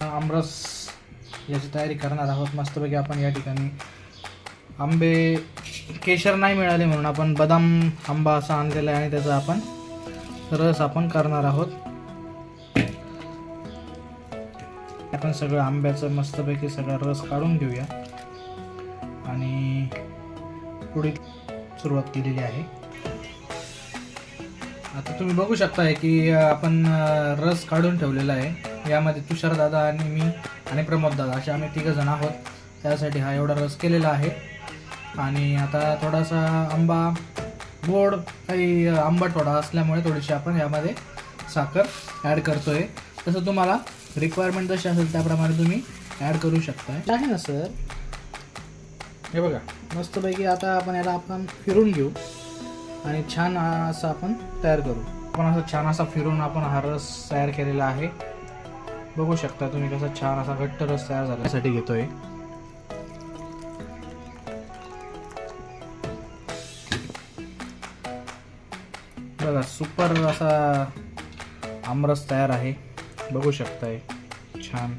आमरस याची तयारी करणार आहोत. मस्तपैकी आपण या ठिकाणी आंबे केशर नाही मिळाले म्हणून आपण बदाम आंबा असा आणलेला आहे आणि त्याचा आपण रस आपण करणार आहोत. आपण सगळं आंब्याचं मस्तपैकी सगळा रस काढून घेऊया. आणि पुढे सुरुवात केलेली आहे. आता तुम्ही बघू शकताय की आपण रस काढून ठेवलेला आहे. यामध्ये तुषार दादा आणि मी आणि प्रमोद दादा असे आम्ही तिघ जण आहोत. त्यासाठी हा एवढा रस केलेला आहे. आणि आता थोडासा आंबा गोड काही अं, आंबट थोडा असल्यामुळे थोडीशी आपण यामध्ये साखर ॲड करतोय. तसं तुम्हाला रिक्वायरमेंट जशी असेल त्याप्रमाणे तुम्ही ॲड करू शकता आहे ना सर हे बघा. मस्तपैकी आता आपण याला आपण फिरून घेऊ आणि छान असं आपण तयार करू. आपण असं छान असा फिरून आपण हा रस तयार केलेला आहे. बघू शकता तुम्ही कसा छान असा घट्ट रस तयार झाल्यासाठी घेतोय. बघा सुपर असा आमरस तयार आहे. बघू शकताय. छान.